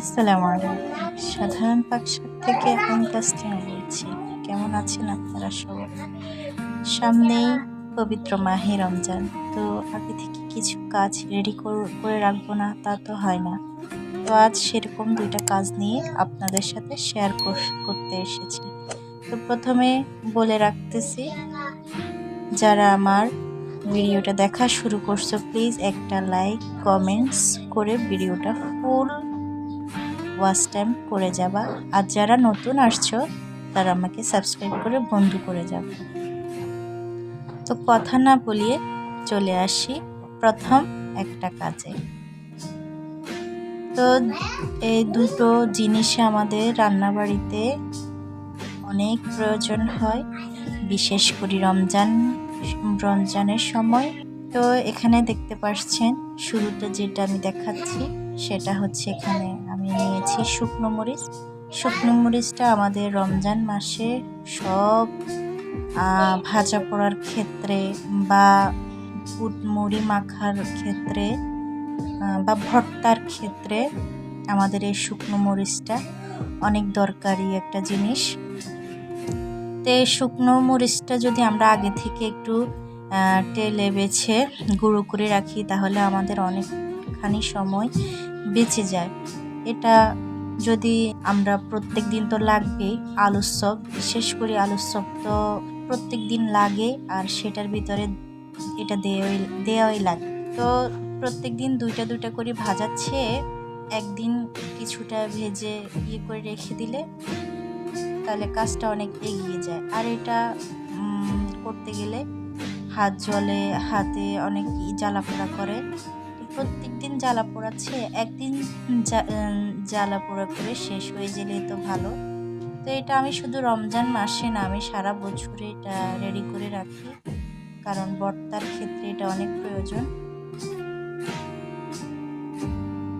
আসসালামু আলাইকুম। সাধারণ পাকশাক থেকে আমি তাসনিয়া বলছি কেমন আছেন আপনারা সবাই? সামনেই পবিত্র মাহে রমজান। তো আগে থেকে কিছু কাজ রেডি করে রাখব না, তা তো হয় না। তো আজ সেরকম দুইটা কাজ নিয়ে আপনাদের সাথে শেয়ার করতে এসেছি। তো প্রথমে বলে রাখতেছি, যারা আমার ভিডিওটা দেখা শুরু করছ প্লিজ একটা লাইক কমেন্টস করে ভিডিওটা ফুল ওয়াচ টাইম করে যাবা। আর যারা নতুন আসছো, তারা আমাকে সাবস্ক্রাইব করে বন্ধু করে যাবে তো কথা না বলিয়ে চলে আসি প্রথম একটা কাজে। তো এই দুটো জিনিস আমাদের রান্নাবাড়িতে অনেক প্রয়োজন হয়, বিশেষ করে রমজান, রমজানের সময়। তো এখানে দেখতে পাচ্ছেন শুরুতে যেটা আমি দেখাচ্ছি, সেটা হচ্ছে এখানে আমি নিয়েছি শুকনো মরিচ। শুকনো মরিচটা আমাদের রমজান মাসে সব ভাজা পোড়ার ক্ষেত্রে বা মুড়ি মাখার ক্ষেত্রে বা ভর্তার ক্ষেত্রে আমাদের এই শুকনো মরিচটা অনেক দরকারি একটা জিনিস। তো এই শুকনো মরিচটা যদি আমরা আগে থেকে একটু টেলে বেছে, গুঁড়ো করে রাখি, তাহলে আমাদের অনেকখানি সময় বেঁচে যায়। এটা যদি আমরা প্রত্যেক দিন তো লাগবেই আলুর চপ বিশেষ করে আলুর তো প্রত্যেক দিন লাগে আর সেটার ভিতরে এটা দেওয়াই দেওয়াই লাগে। তো প্রত্যেক দিন দুইটা দুইটা করে ভাজাচ্ছে একদিন কিছুটা ভেজে ইয়ে করে রেখে দিলে তাহলে কাজটা অনেক এগিয়ে যায়। আর এটা করতে গেলে হাত জলে, হাতে অনেক জ্বালা পোড়া করে প্রত্যেক দিন জ্বালা পোড়াচ্ছে, একদিন জ্বালা পোড়া করে শেষ হয়ে গেলে তো ভালো। তো এটা আমি শুধু রমজান মাসে না, আমি সারা বছরে এটা রেডি করে রাখি। কারণ বর্তার ক্ষেত্রে এটা অনেক প্রয়োজন।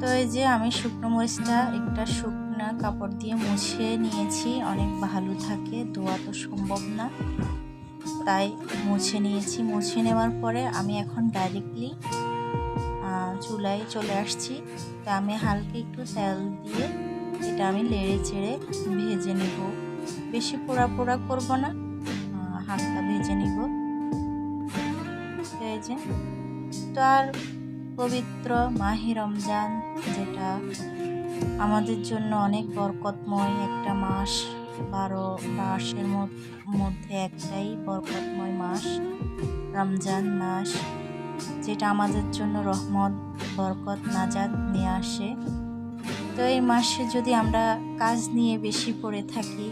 তো এই যে আমি শুকনো মরিচটা, একটা শুকনা কাপড় দিয়ে মুছে নিয়েছি, অনেক ভালো থাকে, ধোয়া তো সম্ভব না। তাই মুছে নিয়েছি। মুছে নেওয়ার পরে আমি এখন ডাইরেক্টলি চুলায় চলে আসছি। তা আমি হালকা একটু তেল দিয়ে এটা আমি লেড়ে চেড়ে ভেজে নেব। বেশি পোড়া পোড়া করব না হালকা ভেজে নিব। যে, তো আর পবিত্র মাহি রমজান, যেটা আমাদের জন্য অনেক বরকতময় একটা মাস, বারো মাসের মধ্যে একটাই বরকতময় মাস, রমজান মাস। যেটা আমাদের জন্য রহমত, বরকত নাজাদ নিয়ে আসে। তো এই মাসে যদি আমরা কাজ নিয়ে বেশি পড়ে থাকি,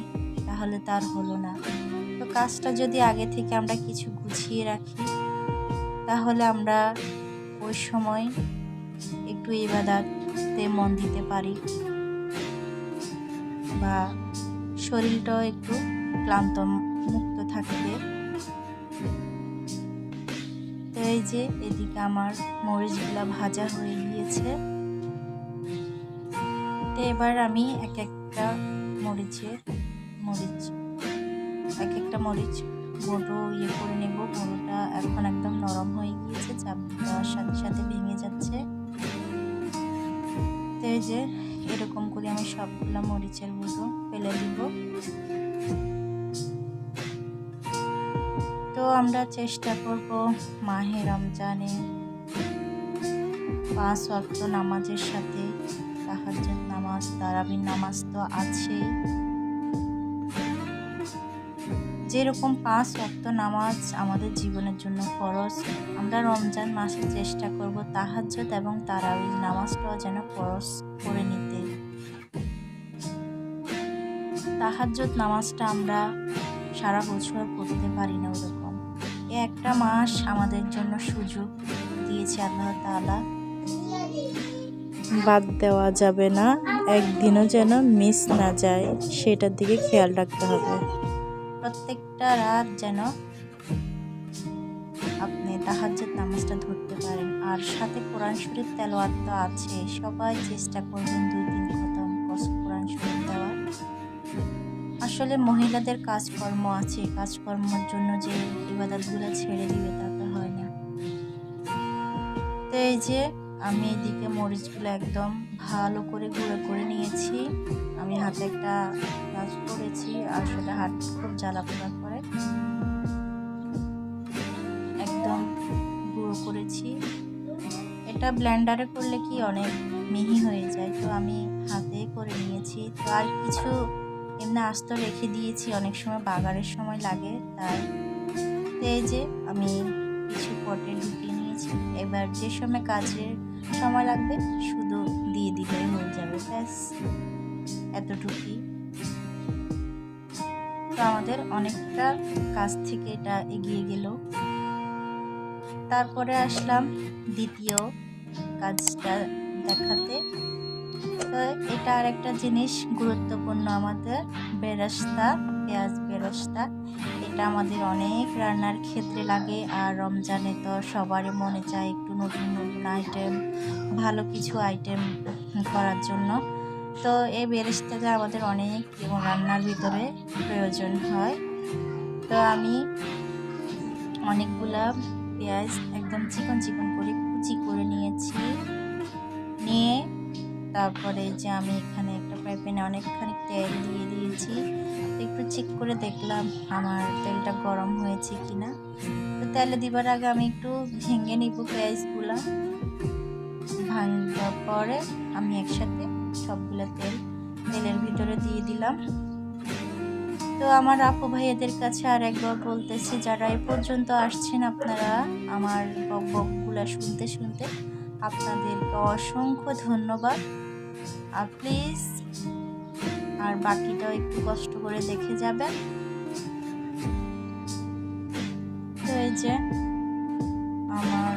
তাহলে তার হলো না। তো কাজটা যদি আগে থেকে আমরা কিছু গুছিয়ে রাখি, তাহলে আমরা ওই সময় একটু ইবাদাতে মন দিতে পারি। বা শরীরটাও একটু ক্লান্ত, মুক্ত থাকবে তো এই যে, এদিকে আমার মরিচগুলো ভাজা হয়ে গিয়েছে। তো এবার আমি এক একটা মরিচের মরিচ, এক একটা মরিচ গুঁড়ো ইয়ে করে নেব। গুঁড়োটা এখন একদম নরম হয়ে গিয়েছে, চাপ দেওয়ার সাথে সাথে ভেঙে যাচ্ছে। তো এই যে, এরকম করে আমি সবগুলা মরিচের গুঁড়ো ফেলে দিব। আমরা চেষ্টা করব মাহে রমজানে পাঁচ ওয়াক্ত নামাজের সাথে তাহাজ্জুদ নামাজ, তারাবির নামাজ তো আছেই। যেরকম পাঁচ ওয়াক্ত নামাজ আমাদের জীবনের জন্য ফরজ, আমরা রমজান মাসে চেষ্টা করব তাহাজ্জুদ এবং তারাবির নামাজটাও যেন ফরজ করে নিতে। তাহাজ্জুদ নামাজটা আমরা সারা বছর পড়তে পারি না ওরকম। একটা মাস আমাদের জন্য সুযোগ দিয়েছে আল্লাহ তালা বাদ দেওয়া যাবে না, একদিনও যেন মিস না যায়, সেটার দিকে খেয়াল রাখতে হবে। প্রত্যেকটা রাত যেন আপনি তাহাজ্জুদ নামাজটা ধরতে পারেন। আর সাথে কোরআন শরীফ তেলোয়াত তো আছে সবাই চেষ্টা করবেন দুই দিন আসলে মহিলাদের কাজকর্ম আছে, কাজকর্মের জন্য যে ইবাদতগুলো ছেড়ে দিবে তা তো হয় না। তো এই যে আমি এদিকে মরিচগুলো একদম ভালো করে গুঁড়ো করে নিয়েছি। আমি হাতে একটা কাজ করেছি, আসলে হাত খুব জ্বালা পোড়া করে একদম গুঁড়ো করেছি। এটা ব্লেন্ডারে করলে কি অনেক মিহি হয়ে যায়, তো আমি হাতে করে নিয়েছি। তো আর কিছু এমনি আস্ত রেখে দিয়েছি। অনেক সময় বাগারের সময় লাগে, তাই এই যে আমি কিছু পটে ঢুকিয়ে নিয়েছি। এবার যে সময় কাজের সময় লাগবে, শুধু দিয়ে দিলেই হয়ে যাবে, ব্যাস। এতটুকুই। তো আমাদের অনেকটা কাজ থেকে এটা এগিয়ে গেল। তারপরে আসলাম দ্বিতীয় কাজটা দেখাতে। তো এটা আর একটা জিনিস গুরুত্বপূর্ণ আমাদের, বেরস্তা, পেঁয়াজ বেরস্তা। এটা আমাদের অনেক রান্নার ক্ষেত্রে লাগে আর রমজানে তো সবারই মনে চায় একটু নতুন নতুন আইটেম ভালো কিছু আইটেম করার জন্য। তো এই বেরেস্তাটা আমাদের অনেক এবং রান্নার ভিতরে প্রয়োজন হয়। তো আমি অনেকগুলা পেঁয়াজ একদম চিকন চিকন করে কুচি করে নিয়েছি। নিয়ে তারপরে যে আমি এখানে একটা ফ্রাই অনেকখানি তেল দিয়ে দিয়েছি। একটু চেক করে দেখলাম আমার তেলটা গরম হয়েছে কি না তো তেলে দিবার আগে আমি একটু ভেঙে নিব পেঁয়াজগুলো। ভাঙার পরে আমি একসাথে সবগুলো তেল, তেলের ভিতরে দিয়ে দিলাম। তো আমার আপু ভাইয়াদের কাছে আর একবার বলতেছি, যারা এ পর্যন্ত আসছেন আপনারা আমার বক বকগুলো শুনতে শুনতে, আপনাদেরকে অসংখ্য ধন্যবাদ। আর প্লিজ, আর বাকিটাও একটু কষ্ট করে দেখে যাবেন তো এই যে আমার,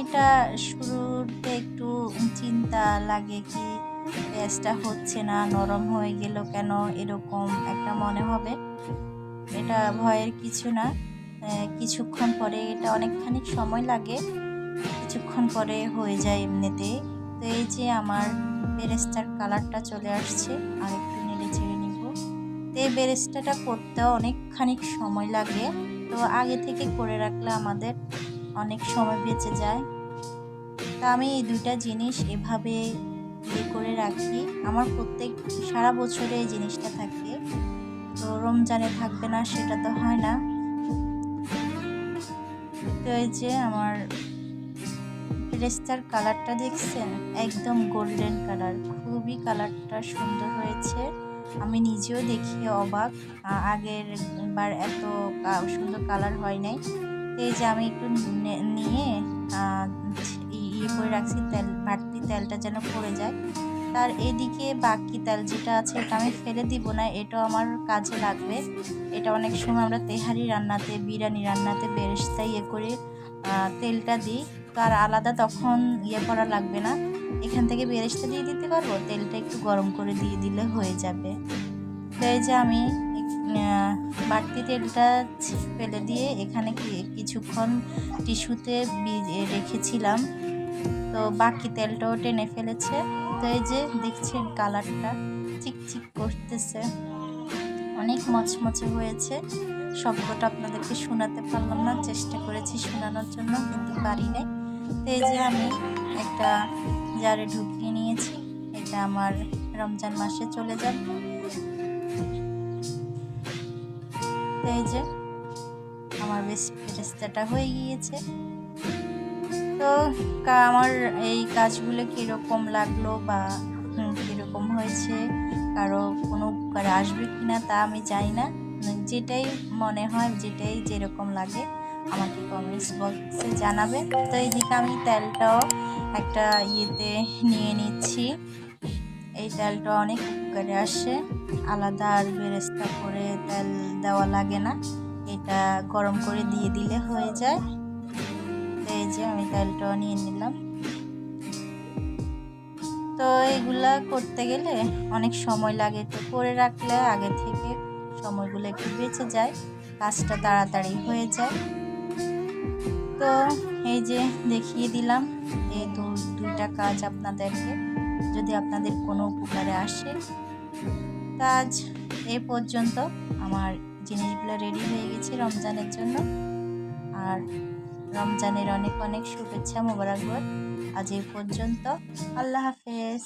এটা শুরুতে একটু চিন্তা লাগে কি পেঁয়াজটা হচ্ছে না, নরম হয়ে গেল কেন, এরকম একটা মনে হবে। এটা ভয়ের কিছু না। কিছুক্ষণ পরে এটা অনেকখানি সময় লাগে, কিছুক্ষণ পরে হয়ে যায় এমনিতে তো এই যে আমার বেরেস্তার কালারটা চলে আসছে, আর একটু নেড়ে চেড়ে নিব। তো এই বেরেস্তাটা করতেও অনেকখানি সময় লাগে, তো আগে থেকে করে রাখলে আমাদের অনেক সময় বেঁচে যায়। তা আমি এই দুইটা জিনিস এভাবে ইয়ে করে রাখি। আমার প্রত্যেক, সারা বছরে এই জিনিসটা থাকে। তো রমজানে থাকবে না, সেটা তো হয় না। তো এই যে আমার ড্রেসটার কালারটা দেখছেন? একদম গোল্ডেন কালার খুবই কালারটা সুন্দর হয়েছে। আমি নিজেও দেখি অবাক। আগের বার এত সুন্দর কালার হয় নাই। এই যে আমি একটু নিয়ে ইয়ে করে রাখছি তেল, বাড়তি তেলটা যেন পড়ে যায়। তার এদিকে বাকি তেল যেটা আছে, এটা আমি ফেলে দিব না। এটাও আমার কাজে লাগবে। এটা অনেক সময় আমরা তেহারি রান্নাতে, বিরিয়ানি রান্নাতে বেরেস্তা ইয়ে করে তেলটা দিই। তার আলাদা তখন ইয়ে করা লাগবে না। এখান থেকে বেরেস্তা দিয়ে দিতে পারব? তেলটা একটু গরম করে দিয়ে দিলে হয়ে যাবে। তো এই যে আমি বাড়তি তেলটা ফেলে দিয়ে এখানে কিছুক্ষণ টিস্যুতে রেখেছিলাম। তো বাকি তেলটাও টেনে ফেলেছে। তো এই যে দেখছেন কালারটা, চিকচিক করতেছে। অনেক মচমচে হয়েছে। শব্দটা আপনাদেরকে শোনাতে পারলাম না। চেষ্টা করেছি শোনানোর জন্য, কিন্তু পারি নাই। তো এই যে আমি একটা জারে ঢুকিয়ে নিয়েছি। এটা আমার রমজান মাসে চলে যাবে। তো এই যে আমার বেশ ফেরেস্তাটা হয়ে গিয়েছে। তো আমার এই কাজগুলো কীরকম লাগল বা কীরকম হয়েছে? কারও কোনো উপকার আসবে কি না তা আমি জানি না। যেটাই মনে হয়, যেটাই যেরকম লাগে, আমাকে কমেন্টস বক্সে জানাবেন। তো এইদিকে আমি তেলটাও একটা ইয়েতে নিয়ে নিচ্ছি। এই তেলটা অনেক উপকারে আসে। আলাদা আর বেরেস্তা করে তেল দেওয়া লাগে না। এটা গরম করে দিয়ে দিলে হয়ে যায়। তো এই যে আমি তেলটাও নিয়ে নিলাম। তো এগুলা করতে গেলে অনেক সময় লাগে। তো করে রাখলে আগে থেকে সময়গুলো একটু বেঁচে যায়, কাজটা তাড়াতাড়ি হয়ে যায়। তো এই যে দেখিয়ে দিলাম, এই দু, দুইটা কাজ আপনাদেরকে, যদি আপনাদের কোনো উপকারে আসে। কাজ এ পর্যন্ত। আমার জিনিসগুলো রেডি হয়ে গেছে রমজানের জন্য। আর রমজানের অনেক অনেক শুভেচ্ছা, মোবারকবাদ। আজ এই পর্যন্ত। আল্লাহ হাফেজ।